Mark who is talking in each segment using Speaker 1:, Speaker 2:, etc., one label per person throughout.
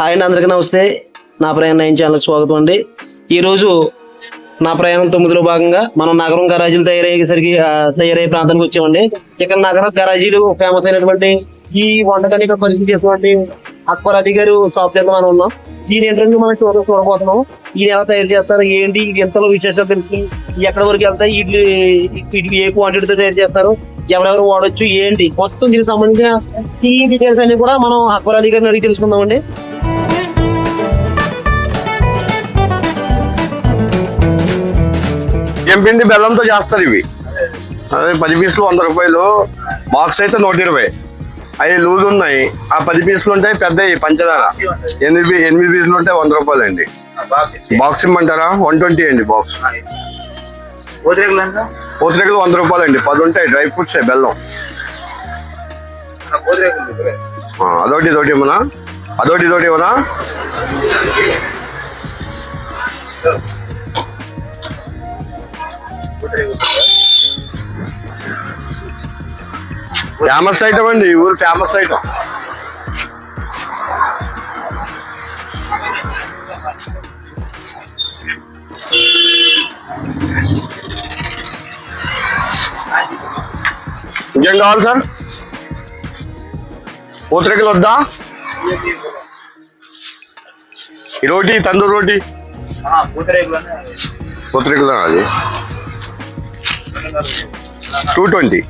Speaker 1: Hi అండి అందరికీ నమస్తే. నా ప్రయాణం నైన్ ఛానల్ స్వాగతం అండి. ఈరోజు నా ప్రయాణం తొమ్మిదిలో భాగంగా మనం నగరం గరాజీలు తయారయ్యేసరికి తయారయ్యే ప్రాంతానికి వచ్చామండి. ఇక్కడ నగర గరాజీలు ఫేమస్ అయినటువంటి ఈ వంటకాన్ని ఇక్కడ పరిస్థితి చేసినటువంటి అక్బర్ అలీ గారు షాప్ దగ్గర మనం ఉన్నాం. దీని ఏంటంటే మనం చూడ చూడబోతున్నాం ఇది ఎలా తయారు చేస్తారు ఏంటి ఇది ఎంతలో విశేషాలు తెలుసు ఎక్కడి వరకు వెళ్తాయి ఇడ్లీ ఇడ్లీ ఏ క్వాంటిటీతో తయారు చేస్తారు ఎవరెవరు వాడొచ్చు ఏంటి మొత్తం దీనికి సంబంధించిన ఈ డీటెయిల్స్ అన్ని కూడా మనం అక్బర్ అలీ గారిని అడిగి తెలుసుకుందామండి.
Speaker 2: పిండి బెల్లంతో చేస్తారు ఇవి. అదే పది పీసులు వంద రూపాయలు. బాక్స్ అయితే నూట ఇరవై. అవి లూజ్ ఉన్నాయి. ఆ పది పీసులు ఉంటాయి పెద్దవి పంచదార. ఎనిమిది ఎనిమిది పీసులు ఉంటాయి వంద రూపాయలు అండి బాక్స్ ఇమ్మంటారా? వన్ ట్వంటీ అండి బాక్స్. పూతరేకులు వంద రూపాయలు అండి పది ఉంటాయి డ్రై ఫ్రూట్స్ బెల్లం. అదొకటి ఇదొకటి ఇవ్వనా? అదొకటి ఇదొకటి ఇవ్వనా? ఫేమస్ ఐటమ్ అండి ఈ ఊరు ఫేమస్ ఐటమ్. ఇంకేం కావాలి సార్? పూతరేకలు వద్దా? ఈ రోటీ తందూరు రోటీ? పూతరేకలు అది two twenty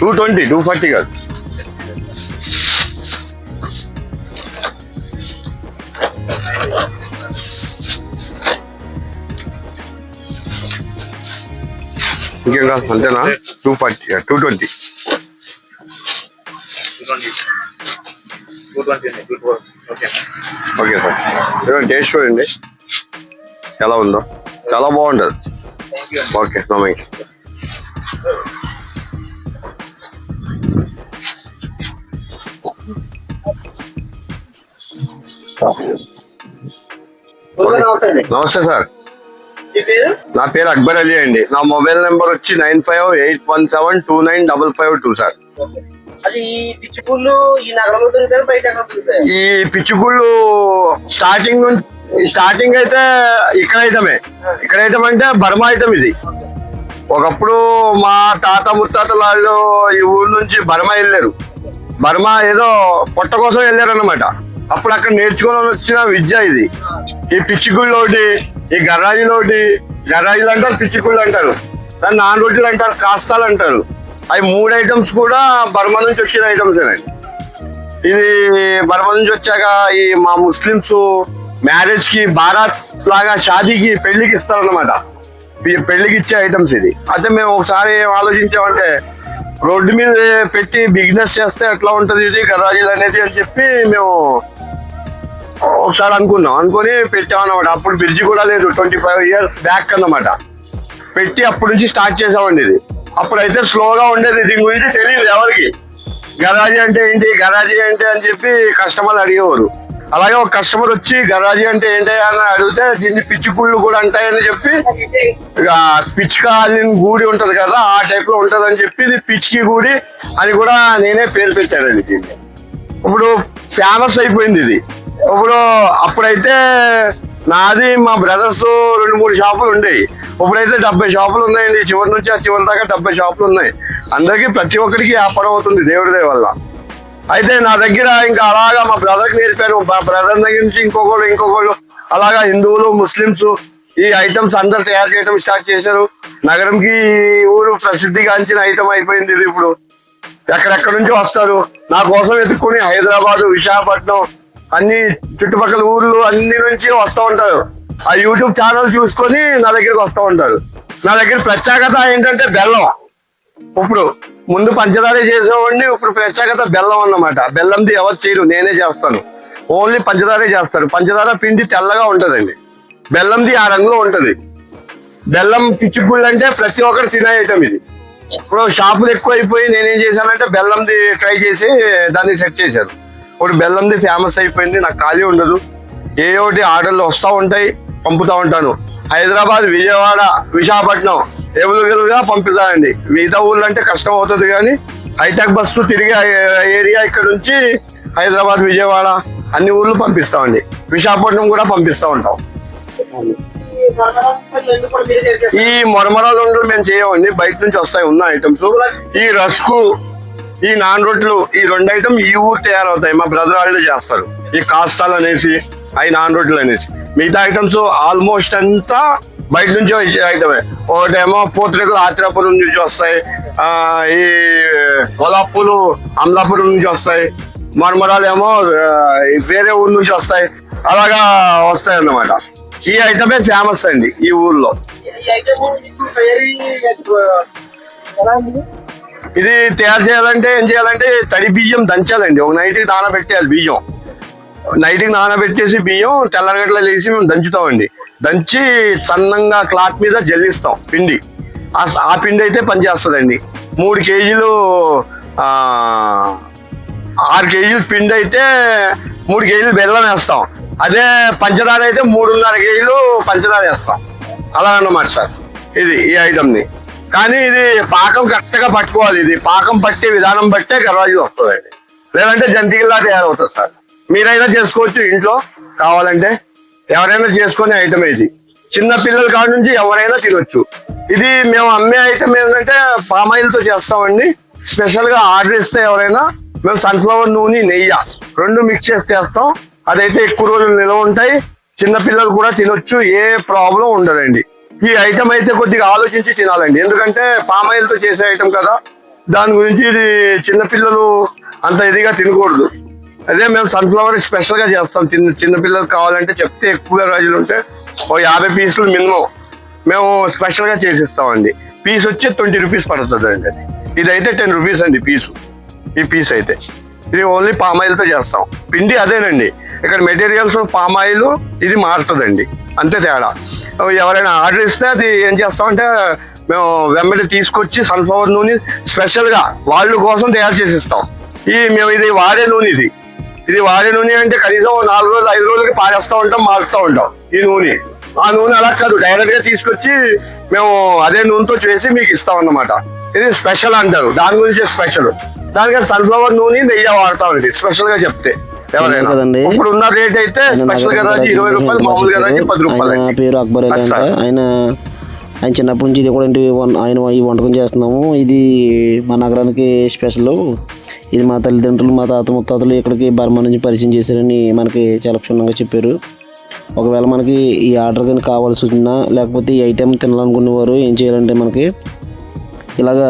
Speaker 2: two twenty two forty కాదు. ఇంకేం కాదు అంతేనా? Two forty two twenty okay sir taste చూడండి. ఎలా ఉందో? చాలా బాగుంటుంది. ఓకే నమ్మకి నమస్తే సార్. నా పేరు అక్బర్ అలీ అండి. నా మొబైల్ నెంబర్ వచ్చి nine five eight one seven two nine double five two sir.
Speaker 1: ఈ
Speaker 2: పిచ్చుగుళ్ళు స్టార్టింగ్ నుంచి స్టార్టింగ్ అయితే ఇక్కడ ఐటమే. ఇక్కడ ఐటమ్ అంటే బర్మా ఐటమ్ ఇది. ఒకప్పుడు మా తాత ముత్తాతల వాళ్ళు ఈ ఊరు నుంచి బర్మా వెళ్ళారు. బర్మా ఏదో పొట్ట కోసం వెళ్ళారు అనమాట అప్పుడు అక్కడ నేర్చుకోవాలని వచ్చిన విద్య ఇది. ఈ పిచ్చిగుళ్ళు ఒకటి ఈ గర్రాజులు ఒకటి గర్రాజులు అంటారు పిచ్చిగుళ్ళు అంటారు. దాన్ని నాన్ రొట్టెలు అంటారు కాస్తాలు అంటారు. అవి మూడు ఐటమ్స్ కూడా బర్మా నుంచి వచ్చిన ఐటమ్స్ అండి. ఇది బర్మా నుంచి వచ్చాక ఈ మా ముస్లిమ్స్ మ్యారేజ్కి బారాత్ లాగా షాదీకి పెళ్ళికి ఇస్తారన్నమాట. ఈ పెళ్ళికి ఇచ్చే ఐటమ్స్ ఇది. అయితే మేము ఒకసారి ఏం ఆలోచించామంటే రోడ్డు మీద పెట్టి బిజినెస్ చేస్తే ఎట్లా ఉంటుంది ఇది గరాజీలు అనేది అని చెప్పి మేము ఒకసారి అనుకున్నాం. అనుకొని పెట్టామన్నమాట. అప్పుడు బ్రిడ్జి కూడా లేదు. ట్వంటీ ఫైవ్ ఇయర్స్ బ్యాక్ అన్నమాట. పెట్టి అప్పటి నుంచి స్టార్ట్ చేసామండి ఇది. అప్పుడైతే స్లోగా ఉండేది. దీని గురించి తెలియదు ఎవరికి. గరాజీ అంటే ఏంటి? గరాజీ అంటే అని చెప్పి కస్టమర్లు అడిగేవారు. అలాగే ఒక కస్టమర్ వచ్చి గరాజీ అంటే ఏంటి అని అడిగితే దీన్ని పిచ్చుకుళ్ళు కూడా అంటాయని చెప్పి ఇక పిచ్చుకాలిన గూడి ఉంటది కదా ఆ టైప్లో ఉంటది అని చెప్పి ఇది పిచ్చికి గూడి అని కూడా నేనే పేరు పెట్టానండి దీన్ని. ఇప్పుడు ఫేమస్ అయిపోయింది ఇది. ఇప్పుడు అప్పుడైతే నాది మా బ్రదర్స్ రెండు మూడు షాపులు ఉండేవి. ఇప్పుడైతే డెబ్బై షాపులు ఉన్నాయండి. చివరి నుంచి ఆ చివరి దాకా డెబ్బై షాపులు ఉన్నాయి. అందరికీ ప్రతి ఒక్కరికి వ్యాపారం అవుతుంది దేవుడి దయ వల్ల. అయితే నా దగ్గర ఇంకా అలాగా మా బ్రదర్కి నేర్పాను మా బ్రదర్ దగ్గర నుంచి ఇంకొకళ్ళు ఇంకొకళ్ళు అలాగా హిందువులు ముస్లిమ్స్ ఈ ఐటమ్స్ అందరు తయారు చేయడం స్టార్ట్ చేశారు. నగరంకి ఊరు ప్రసిద్ధిగాంచిన ఐటమ్ అయిపోయింది ఇది ఇప్పుడు. ఎక్కడెక్కడ నుంచి వస్తారు? నా కోసం ఎత్తుకుని హైదరాబాద్ విశాఖపట్నం అన్ని చుట్టుపక్కల ఊర్లు అన్ని నుంచి వస్తూ ఉంటారు. ఆ యూట్యూబ్ ఛానల్ చూసుకొని నా దగ్గరికి వస్తూ ఉంటారు. నా దగ్గర ప్రత్యేకత ఏంటంటే బెల్లం. ఇప్పుడు ముందు పంచదార చేసేవాడిని ఇప్పుడు ప్రత్యేకత బెల్లం అన్నమాట. బెల్లంది ఎవరు చేయరు నేనే చేస్తాను. ఓన్లీ పంచదారే చేస్తారు పంచదార పిండి తెల్లగా ఉంటుందండి. బెల్లంది ఆ రంగులో ఉంటుంది. బెల్లం పిచ్చిగుళ్ళు అంటే ప్రతి ఒక్కరు తినే ఐటమ్ ఇది. ఇప్పుడు షాపులు ఎక్కువ అయిపోయి నేనేం చేశానంటే బెల్లంది ట్రై చేసి దాన్ని సెట్ చేశాను. ఇప్పుడు బెల్లంది ఫేమస్ అయిపోయింది నాకు ఖాళీ ఉండదు. ఏ ఒకటి ఆర్డర్లు వస్తూ ఉంటాయి పంపుతా ఉంటాను. హైదరాబాద్ విజయవాడ విశాఖపట్నం. ఎవరుగా పంపుతానండి మిగతా ఊళ్ళో అంటే కష్టం అవుతుంది కానీ హైటెక్ బస్సు తిరిగి ఏరియా ఇక్కడ నుంచి హైదరాబాద్ విజయవాడ అన్ని ఊర్లు పంపిస్తామండి. విశాఖపట్నం కూడా పంపిస్తూ ఉంటాం. ఈ మొరమరాలు ఉండలు మేము చేయమండి. బయట నుంచి వస్తాయి ఉన్న ఐటమ్స్ ఈ రస్కు ఈ నాన్ రొట్లు ఈ రెండు ఐటమ్ ఈ ఊరు తయారవుతాయి. మా బ్రదర్ వాళ్ళు చేస్తారు. ఈ కాస్తాలు అనేసి అవి నాన్ రొట్లు అనేసి. మిగతా ఐటమ్స్ ఆల్మోస్ట్ అంతా బయట నుంచి వచ్చే ఐటమే. ఒకటేమో పూతరేకులు ఆత్రాపురం నుంచి వస్తాయి. ఆ ఈ గొలాపులు అమలాపురం నుంచి వస్తాయి. మరమరాలు ఏమో వేరే ఊరు నుంచి వస్తాయి. అలాగా వస్తాయి అన్నమాట ఈ ఐటమే ఫేమస్ అండి ఈ ఊర్లో. ఇది తయారు చేయాలంటే ఏం చేయాలంటే తడి బియ్యం దంచాలండి. ఒక నైట్కి నానబెట్టేయాలి బియ్యం. నైట్కి నానబెట్టేసి బియ్యం తెల్లరగడ్డలు వేసి మేము దంచుతామండి. దంచి సన్నంగా క్లాత్ మీద జల్లిస్తాం పిండి. ఆ- పిండి అయితే పనిచేస్తుందండి. మూడు కేజీలు ఆరు కేజీలు పిండి అయితే మూడు కేజీలు బెల్లం వేస్తాం. అదే పంచదార అయితే మూడున్నర కేజీలు పంచదార వేస్తాం. అలా అన్నమాట సార్. ఇది ఈ ఐటమ్ని కానీ ఇది పాకం కరెక్ట్గా పట్టుకోవాలి. ఇది పాకం పట్టే విధానం బట్టే గర్వాజీ వస్తుందండి. లేదంటే జంతికల్లా తయారవుతుంది సార్. మీరైనా చేసుకోవచ్చు ఇంట్లో కావాలంటే ఎవరైనా చేసుకునే ఐటమ్ ఇది. చిన్న పిల్లల కాడ నుంచి ఎవరైనా తినొచ్చు. ఇది మేము అమ్మే ఐటమ్ ఏంటంటే పామాయిల్తో చేస్తామండి. స్పెషల్గా ఆర్డర్ ఇస్తే ఎవరైనా మేము సన్ఫ్లవర్ నూనె నెయ్యి రెండు మిక్స్ చేసి చేస్తాం. అదైతే ఎక్కువ రోజులు నిల్వ ఉంటాయి. చిన్నపిల్లలు కూడా తినొచ్చు ఏ ప్రాబ్లం ఉండదండి. ఈ ఐటమ్ అయితే కొద్దిగా ఆలోచించి తినాలండి. ఎందుకంటే పామాయిల్తో చేసే ఐటమ్ కదా. దాని గురించి ఇది చిన్నపిల్లలు అంత ఇదిగా తినకూడదు. అదే మేము సన్ఫ్లవర్ స్పెషల్గా చేస్తాం. చిన్న చిన్నపిల్లలు కావాలంటే చెప్తే ఎక్కువగా రోజులు ఉంటే ఓ యాభై పీసులు మినిమం మేము స్పెషల్గా చేసిస్తామండి. పీస్ వచ్చి ట్వంటీ రూపీస్ పడుతుంది అండి అది. ఇదైతే టెన్ రూపీస్ అండి పీసు. ఈ పీస్ అయితే. ఇది ఓన్లీ పామ్ ఆయిల్తో చేస్తాం. పిండి అదేనండి. ఇక్కడ మెటీరియల్స్ పామ్ ఆయిల్ ఇది మారుతుందండి. అంతే తేడా. ఎవరైనా ఆర్డర్ ఇస్తే అది ఏం చేస్తామంటే మేము వెంబడి తీసుకొచ్చి సన్ఫ్లవర్ నూనె స్పెషల్గా వాళ్ళ కోసం తయారు చేసి ఇస్తాం ఈ మేము ఇది వాడే నూనె ఇది. ఇది వాడే నూనె అంటే కనీసం నాలుగు రోజులు ఐదు రోజులకి పారేస్తూ ఉంటాం మారుస్తూ ఉంటాం ఈ నూనె. ఆ నూనె అలా కాదు డైరెక్ట్గా తీసుకొచ్చి మేము అదే నూనెతో చేసి మీకు ఇస్తాం అన్నమాట. ఇది స్పెషల్ అంటారు దాని గురించి స్పెషల్ దానికి సన్ఫ్లవర్ నూనె నెయ్యి వాడతామండి స్పెషల్గా చెప్తే. ఇప్పుడు ఉన్న రేట్ అయితే స్పెషల్గా రాజు ఇరవై రూపాయలు పది రూపాయలు.
Speaker 1: పేరు అక్బర్. ఆయన ఆయన చిన్నప్పటి నుంచి ఇది కూడా ఇంటి ఆయన ఈ వంటకం చేస్తున్నాము. ఇది మా నగరానికి స్పెషల్ ఇది మా తల్లిదండ్రులు మా తాత ముత్తాతలు ఇక్కడికి బర్మా నుంచి పరిచయం చేశారని మనకి చాలా క్షుణ్ణంగా చెప్పారు. ఒకవేళ మనకి ఈ ఆర్డర్ కానీ కావాల్సి వచ్చినా లేకపోతే ఈ ఐటెం తినాలనుకునేవారు ఏం చేయాలంటే మనకి ఇలాగా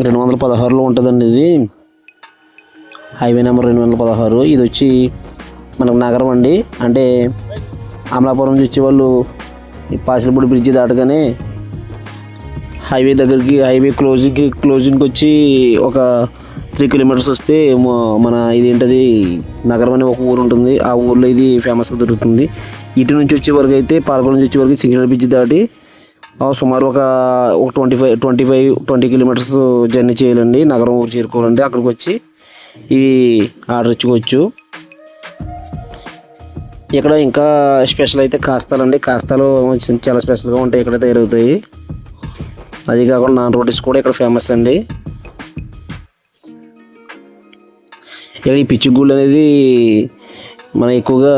Speaker 1: రెండు వందల పదహారులో ఉంటుందండి ఇది. హైవే నెంబర్ రెండు వందల పదహారు. ఇది వచ్చి మనకు నగరం అండి. అంటే అమలాపురం నుంచి వచ్చే వాళ్ళు ఈ పాసిలపూడి బ్రిడ్జి దాటగానే హైవే దగ్గరికి హైవే క్లోజింగ్కి క్లోజింగ్కి వచ్చి ఒక త్రీ కిలోమీటర్స్ వస్తే మన ఇదేంటది నగరం అనే ఒక ఊరు ఉంటుంది. ఆ ఊర్లో ఇది ఫేమస్గా దొరుకుతుంది. ఇటు నుంచి వచ్చే వరకు అయితే పాలకొల నుంచి వచ్చే వరకు సింగిల్ బ్రిడ్జ్ దాటి సుమారు ఒక ఒక twenty five twenty five twenty kilometres journey చేయాలండి. నగరం ఊరు చేరుకోవాలండి. అక్కడికి వచ్చి ఇవి ఆర్డర్ ఇచ్చుకోవచ్చు. ఇక్కడ ఇంకా స్పెషల్ అయితే కాస్తాలండి కాస్తాలు చాలా స్పెషల్గా ఉంటాయి. ఇక్కడ తయారవుతాయి అది కాకుండా నాన్ రోటీస్ కూడా ఇక్కడ ఫేమస్ అండి. ఇక్కడ ఈ పిచ్చిగూళ్ళు అనేది మన ఎక్కువగా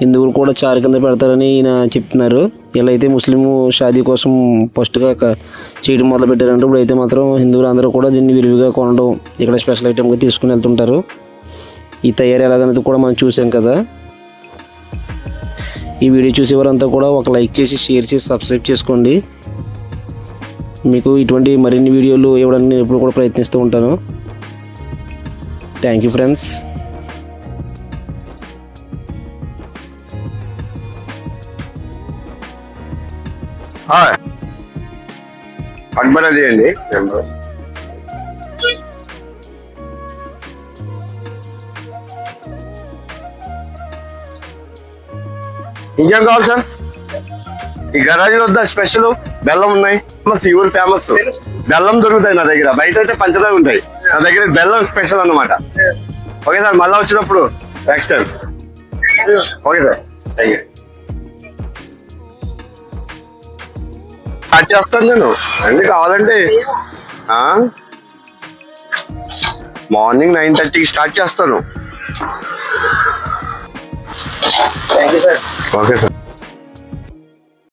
Speaker 1: హిందువులు కూడా చారు కింద పెడతారని ఈయన చెప్తున్నారు. ఇలా అయితే ముస్లిం షాదీ కోసం ఫస్ట్గా చేయడం మొదలు పెట్టారంటే ఇప్పుడు అయితే మాత్రం హిందువులు అందరూ కూడా దీన్ని విరివిగా కొనడం ఇక్కడ స్పెషల్ ఐటెంగా తీసుకుని వెళ్తుంటారు. ఈ తయారీ ఎలాగనేది కూడా మనం చూసాం కదా. ఈ వీడియో చూసేవారంతా కూడా ఒక లైక్ చేసి షేర్ చేసి సబ్స్క్రైబ్ చేసుకోండి. మీకు ఇటువంటి మరిన్ని వీడియోలు ఇవ్వడానికి నేను ఎప్పుడు కూడా ప్రయత్నిస్తూ ఉంటాను. Thank you friends
Speaker 2: hi. Akbar Ali అండి నెంబర్ ఇంకేం కావాలి సార్? ఈ గరాజీ వద్ద స్పెషల్ బెల్లం ఉన్నాయి. ఫేమస్ ఈ ఊరు ఫేమస్ బెల్లం దొరుకుతాయి నా దగ్గర. బయట అయితే పంచదార ఉంటాయి. నా దగ్గర బెల్లం స్పెషల్ అనమాట ఓకే సార్ మళ్ళీ వచ్చినప్పుడు next time. Okay sir. Thank you cut చేస్తాను నేను. అన్ని కావాలండి మార్నింగ్ నైన్ థర్టీకి స్టార్ట్ చేస్తాను. Okay sir.